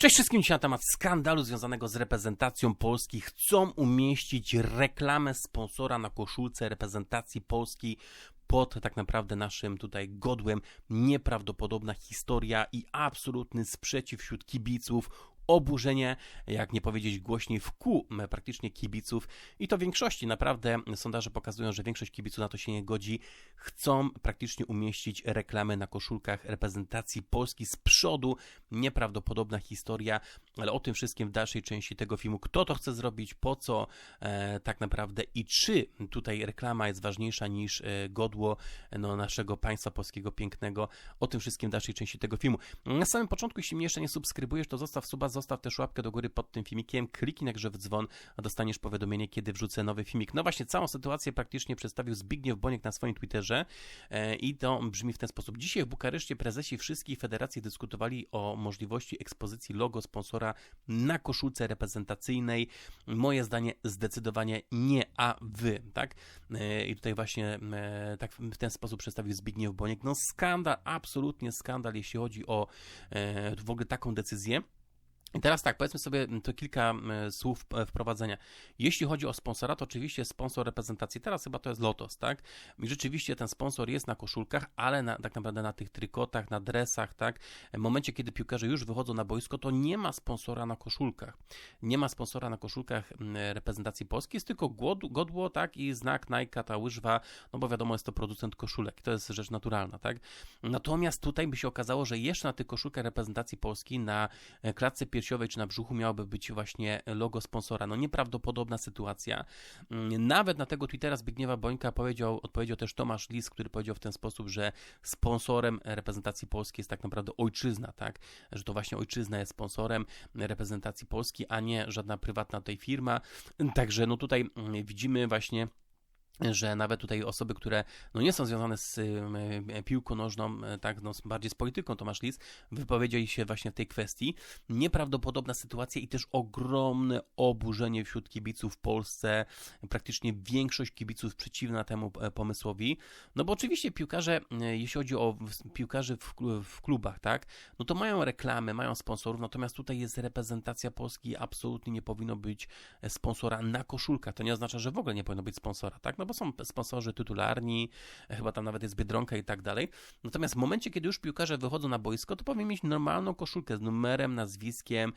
Cześć wszystkim, dzisiaj na temat skandalu związanego z reprezentacją Polski. Chcą umieścić reklamę sponsora na koszulce reprezentacji Polski pod tak naprawdę naszym tutaj godłem. Nieprawdopodobna historia i absolutny sprzeciw wśród kibiców, oburzenie, jak nie powiedzieć głośniej, w kół praktycznie kibiców. I to większości, naprawdę sondaże pokazują, że większość kibiców na to się nie godzi, chcą praktycznie umieścić reklamy na koszulkach reprezentacji Polski z przodu, nieprawdopodobna historia, ale o tym wszystkim w dalszej części tego filmu, kto to chce zrobić, po co e, tak naprawdę i czy tutaj reklama jest ważniejsza niż e, godło no, naszego państwa polskiego pięknego, o tym wszystkim w dalszej części tego filmu. Na samym początku, jeśli mnie jeszcze nie subskrybujesz, to zostaw suba, zostaw też łapkę do góry pod tym filmikiem, kliknij także w dzwon, a dostaniesz powiadomienie, kiedy wrzucę nowy filmik. No właśnie, całą sytuację praktycznie przedstawił Zbigniew Boniek na swoim Twitterze e, i to brzmi w ten sposób. Dzisiaj w Bukareszcie prezesi wszystkich federacji dyskutowali o możliwości ekspozycji logo sponsora na koszulce reprezentacyjnej. Moje zdanie zdecydowanie nie, a wy, tak? E, I tutaj właśnie e, tak w ten sposób przedstawił Zbigniew Boniek. No skandal, absolutnie skandal, jeśli chodzi o w ogóle taką decyzję. I teraz tak, powiedzmy sobie to kilka słów e, wprowadzenia. Jeśli chodzi o sponsora, to oczywiście sponsor reprezentacji, teraz chyba to jest Lotos, tak? I rzeczywiście ten sponsor jest na koszulkach, ale na, tak naprawdę na tych trykotach, na dresach, tak? W momencie, kiedy piłkarze już wychodzą na boisko, to nie ma sponsora na koszulkach. Nie ma sponsora na koszulkach reprezentacji polskiej, jest tylko godło, tak? I znak Nike, ta łyżwa, no bo wiadomo, jest to producent koszulek, to jest rzecz naturalna, tak? Natomiast tutaj by się okazało, że jeszcze na tych koszulkach reprezentacji polskiej, na e, klatce piersiowej czy na brzuchu miałoby być właśnie logo sponsora. No nieprawdopodobna sytuacja. Mm, nawet na tego Twittera Zbigniewa Bońka powiedział, odpowiedział też Tomasz Lis, który powiedział w ten sposób, że sponsorem reprezentacji polskiej jest tak naprawdę ojczyzna, tak? Że to właśnie ojczyzna jest sponsorem reprezentacji Polski, a nie żadna prywatna tej firma. Także no tutaj mm, widzimy właśnie że nawet tutaj osoby, które no nie są związane z y, piłką nożną, e, tak, no, bardziej z polityką, Tomasz Lis, wypowiedzieli się właśnie w tej kwestii. Nieprawdopodobna sytuacja i też ogromne oburzenie wśród kibiców w Polsce. Praktycznie większość kibiców przeciwna temu e, pomysłowi. No bo oczywiście piłkarze, e, jeśli chodzi o piłkarzy w, w klubach, tak, no to mają reklamy, mają sponsorów, natomiast tutaj jest reprezentacja Polski, absolutnie nie powinno być sponsora na koszulkach. To nie oznacza, że w ogóle nie powinno być sponsora, tak, no bo są sponsorzy tytularni, chyba tam nawet jest Biedronka i tak dalej. Natomiast w momencie, kiedy już piłkarze wychodzą na boisko, to powinien mieć normalną koszulkę z numerem, nazwiskiem,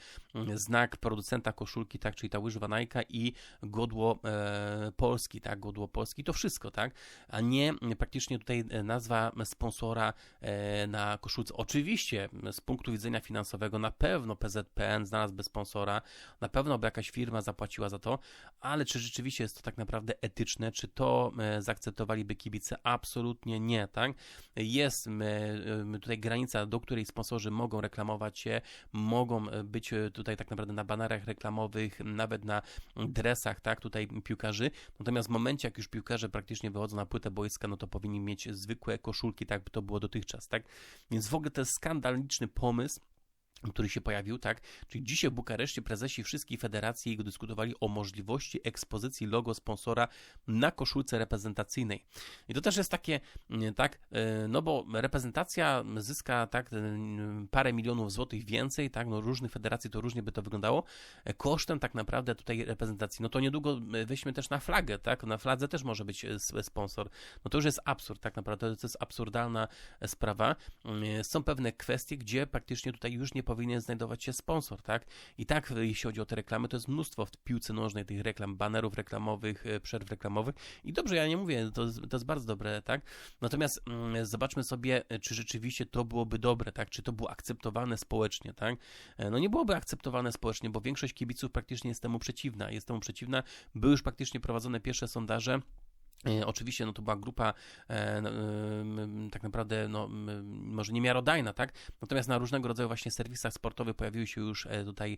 znak producenta koszulki, tak, czyli ta łyżwa Nike i godło e, Polski, tak, godło Polski, to wszystko, tak, a nie praktycznie tutaj nazwa sponsora e, na koszulce. Oczywiście z punktu widzenia finansowego na pewno PZPN znalazłby sponsora, na pewno by jakaś firma zapłaciła za to, ale czy rzeczywiście jest to tak naprawdę etyczne, czy to e, zaakceptowaliby kibice? Absolutnie nie, tak? Jest e, tutaj granica, do której sponsorzy mogą reklamować się, mogą e, być tutaj tak naprawdę na banerach reklamowych, nawet na dresach, tak, tutaj piłkarzy. Natomiast w momencie, jak już piłkarze praktycznie wychodzą na płytę boiska, no to powinni mieć zwykłe koszulki, tak by to było dotychczas, tak? Więc w ogóle to jest skandaliczny pomysł, który się pojawił, tak? Czyli dzisiaj w Bukareszcie prezesi wszystkich federacji dyskutowali o możliwości ekspozycji logo sponsora na koszulce reprezentacyjnej. I to też jest takie, mm, tak, e, no bo reprezentacja zyska, tak, e, parę milionów złotych więcej, tak, no różnych federacji to różnie by to wyglądało, e, kosztem tak naprawdę tutaj reprezentacji. No to niedługo weźmy też na flagę, tak, na fladze też może być sponsor. No to już jest absurd, tak naprawdę, to jest absurdalna sprawa. Są pewne kwestie, gdzie praktycznie tutaj już nie powinien znajdować się sponsor, tak? I tak, jeśli chodzi o te reklamy, to jest mnóstwo w piłce nożnej tych reklam, banerów reklamowych, e, przerw reklamowych. I dobrze, ja nie mówię, to, to jest bardzo dobre, tak? Natomiast mm, zobaczmy sobie, e, czy rzeczywiście to byłoby dobre, tak? Czy to było akceptowane społecznie, tak? E, no nie byłoby akceptowane społecznie, bo większość kibiców praktycznie jest temu przeciwna. Jest temu przeciwna. Były już praktycznie prowadzone pierwsze sondaże. E, oczywiście, no to była grupa e, no, tak naprawdę, no, może niemiarodajna, tak? Natomiast na różnego rodzaju właśnie serwisach sportowych pojawiły się już e, tutaj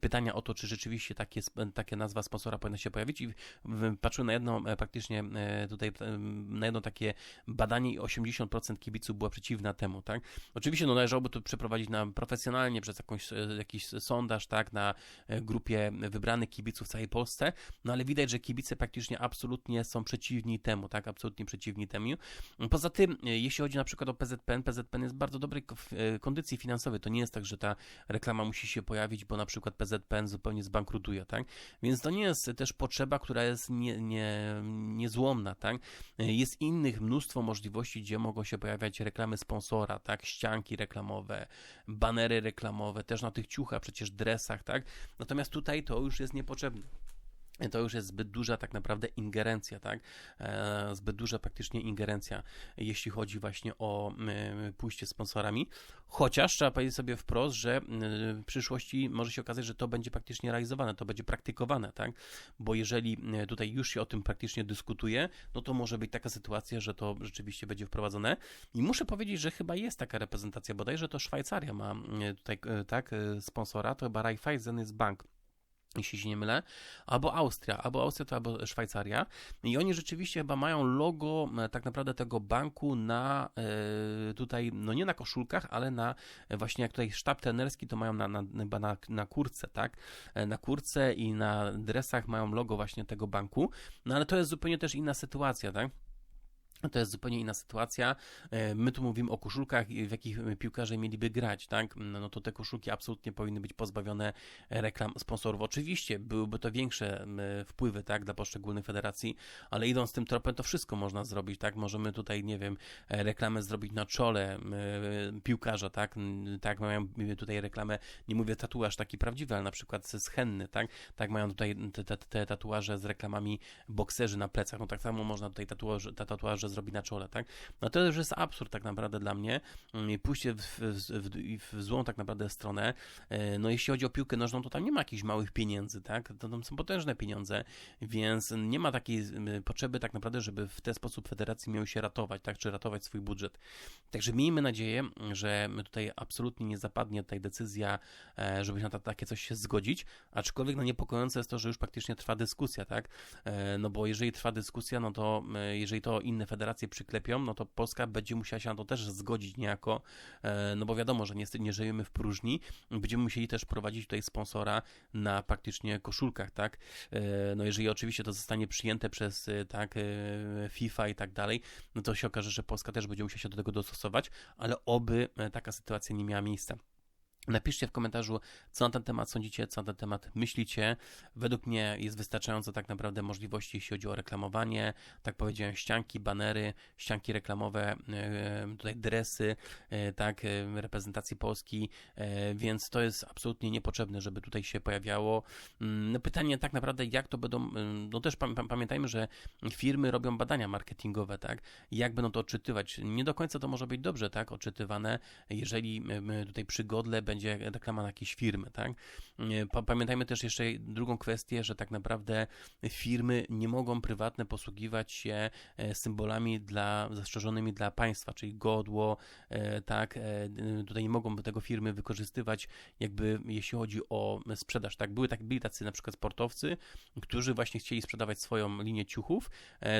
pytania o to, czy rzeczywiście takie, takie nazwa sponsora powinna się pojawić i patrzyłem na jedno praktycznie tutaj, na jedno takie badanie i 80% kibiców było przeciwna temu, tak? Oczywiście, no należałoby to przeprowadzić na profesjonalnie przez jakąś, jakiś sondaż, tak? Na grupie wybranych kibiców w całej Polsce, no ale widać, że kibice praktycznie absolutnie są przeciwni przeciwni temu, tak, absolutnie przeciwni temu. Poza tym, jeśli chodzi na przykład o PZPN, PZPN jest w bardzo dobrej kondycji finansowej, to nie jest tak, że ta reklama musi się pojawić, bo na przykład PZPN zupełnie zbankrutuje, tak, więc to nie jest też potrzeba, która jest nie, nie, niezłomna, tak, jest innych mnóstwo możliwości, gdzie mogą się pojawiać reklamy sponsora, tak, ścianki reklamowe, banery reklamowe, też na tych ciuchach, przecież dresach, tak, natomiast tutaj to już jest niepotrzebne to już jest zbyt duża tak naprawdę ingerencja, tak? E, zbyt duża praktycznie ingerencja, jeśli chodzi właśnie o e, pójście sponsorami. Chociaż trzeba powiedzieć sobie wprost, że e, w przyszłości może się okazać, że to będzie praktycznie realizowane, to będzie praktykowane, tak? Bo jeżeli tutaj już się o tym praktycznie dyskutuje, no to może być taka sytuacja, że to rzeczywiście będzie wprowadzone. I muszę powiedzieć, że chyba jest taka reprezentacja, bodajże to Szwajcaria ma tutaj, tak, sponsora, to chyba Raiffeisen jest bank jeśli się nie mylę, albo Austria, albo Austria to albo Szwajcaria. I oni rzeczywiście chyba mają logo e, tak naprawdę tego banku na e, tutaj, no nie na koszulkach, ale na e, właśnie jak tutaj sztab trenerski to mają na, na, na, na kurce, tak, na kurce i na dresach mają logo właśnie tego banku, no ale to jest zupełnie też inna sytuacja, tak, to jest zupełnie inna sytuacja. E, my tu mówimy o koszulkach, w jakich piłkarze mieliby grać, tak? No, no to te koszulki absolutnie powinny być pozbawione reklam sponsorów. Oczywiście byłyby to większe wpływy, tak, dla poszczególnych federacji, ale idąc tym tropem, to wszystko można zrobić, tak? Możemy tutaj, nie wiem, reklamę zrobić na czole piłkarza, tak? Tak, mają tutaj reklamę, nie mówię tatuaż taki prawdziwy, ale na przykład schenny, tak? Tak mają tutaj te, te, te tatuaże z reklamami bokserzy na plecach, no tak samo można tutaj tatuaże, tatuaże zrobi na czole, tak? No to już jest absurd tak naprawdę dla mnie. Mm, pójście w, w, w, złą tak naprawdę stronę. E, no jeśli chodzi o piłkę nożną, to tam nie ma jakichś małych pieniędzy, tak? To tam są potężne pieniądze, więc nie ma takiej potrzeby tak naprawdę, żeby w ten sposób federacji miały się ratować, tak? Czy ratować swój budżet. Także miejmy nadzieję, że tutaj absolutnie nie zapadnie tutaj decyzja, e, żeby na takie coś się zgodzić, aczkolwiek no niepokojące jest to, że już praktycznie trwa dyskusja, tak? E, no bo jeżeli trwa dyskusja, no to jeżeli to inne federacje federacje przyklepią, no to Polska będzie musiała się na to też zgodzić niejako, e, no bo wiadomo, że niestety nie żyjemy w próżni, będziemy musieli też prowadzić tutaj sponsora na praktycznie koszulkach, tak, e, no jeżeli oczywiście to zostanie przyjęte przez, e, tak, FIFA i tak dalej, no to się okaże, że Polska też będzie musiała się do tego dostosować, ale oby taka sytuacja nie miała miejsca. Napiszcie w komentarzu, co na ten temat sądzicie, co na ten temat myślicie. Według mnie jest wystarczająco tak naprawdę możliwości, jeśli chodzi o reklamowanie. Tak powiedziałem, ścianki, banery, ścianki reklamowe, e, tutaj dresy, e, tak, e, reprezentacji Polski, więc to jest absolutnie niepotrzebne, żeby tutaj się pojawiało. Mm, no pytanie tak naprawdę, jak to będą, mm, no też pamiętajmy, że firmy robią badania marketingowe, tak, jak będą to odczytywać. Nie do końca to może być dobrze, tak, odczytywane, jeżeli tutaj przy Godle będzie reklama na jakieś firmy, tak? Pamiętajmy też jeszcze drugą kwestię, że tak naprawdę firmy nie mogą prywatne posługiwać się e, symbolami dla, zastrzeżonymi dla państwa, czyli godło, e, tak? E, tutaj nie mogą tego firmy wykorzystywać jakby jeśli chodzi o sprzedaż, tak? Były tak, byli tacy na przykład sportowcy, którzy właśnie chcieli sprzedawać swoją linię ciuchów,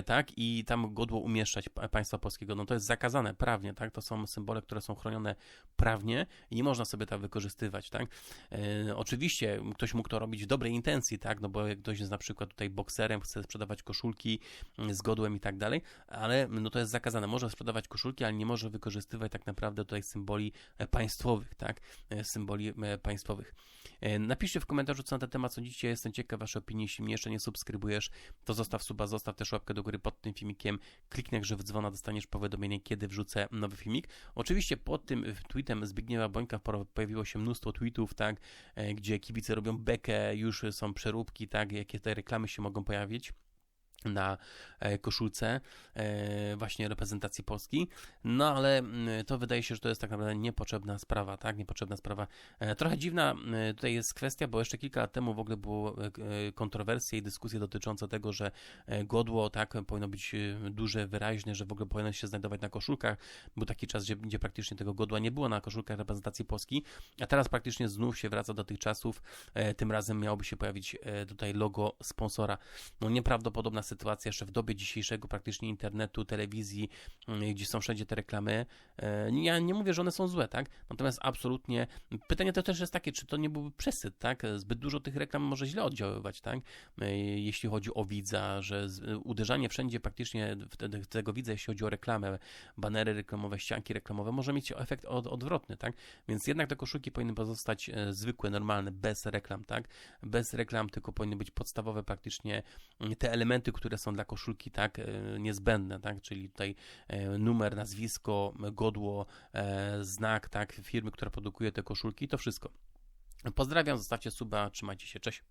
tak? I tam godło umieszczać państwa polskiego. No to jest zakazane prawnie, tak? To są symbole, które są chronione prawnie i nie można sobie tam wykorzystywać, tak? E, oczywiście ktoś mógł to robić w dobrej intencji, tak? No bo jak ktoś jest na przykład tutaj bokserem, chce sprzedawać koszulki mm, z godłem i tak dalej, ale no to jest zakazane. Może sprzedawać koszulki, ale nie może wykorzystywać tak naprawdę tutaj symboli e, państwowych, tak? E, symboli państwowych. Napiszcie w komentarzu, co na ten temat sądzicie. Jestem ciekaw Waszej opinii. Jeśli mnie jeszcze nie subskrybujesz, to zostaw suba, zostaw też łapkę do góry pod tym filmikiem. Kliknij grze w dzwona, dostaniesz powiadomienie, kiedy wrzucę nowy filmik. Oczywiście pod tym tweetem Zbigniewa Bońka pojawił pojawiło się mnóstwo tweetów, tak, e, gdzie kibice robią bekę, już są przeróbki, tak, jakie te reklamy się mogą pojawić na e, koszulce e, właśnie reprezentacji Polski. No ale mm, to wydaje się, że to jest tak naprawdę niepotrzebna sprawa, tak? Niepotrzebna sprawa. E, trochę dziwna tutaj jest kwestia, bo jeszcze kilka lat temu w ogóle było kontrowersje i dyskusje dotyczące tego, że godło tak powinno być duże, wyraźne, że w ogóle powinno się znajdować na koszulkach. Był taki czas, gdzie, gdzie praktycznie tego godła nie było na koszulkach reprezentacji Polski, a teraz praktycznie znów się wraca do tych czasów. Tym razem miałoby się pojawić tutaj logo sponsora. No nieprawdopodobna sytuacja jeszcze w dobie dzisiejszego praktycznie internetu, telewizji, mm, gdzie są wszędzie te reklamy. E, Ja nie mówię, że one są złe, tak? Natomiast absolutnie pytanie to też jest takie, czy to nie byłby przesyt, tak? Zbyt dużo tych reklam może źle oddziaływać, tak? E, Jeśli chodzi o widza, że uderzanie wszędzie praktycznie tego widza, jeśli chodzi o reklamę, banery reklamowe, ścianki reklamowe, może mieć efekt od, odwrotny, tak? Więc jednak te koszulki powinny pozostać e, zwykłe, normalne, bez reklam, tak? Bez reklam, tylko powinny być podstawowe praktycznie mm, te elementy, które są dla koszulki, tak? e, Niezbędne, tak? Czyli tutaj e, numer, nazwisko, godło, e, znak, tak? Firmy, która produkuje te koszulki, to wszystko. Pozdrawiam, zostawcie suba, trzymajcie się, cześć.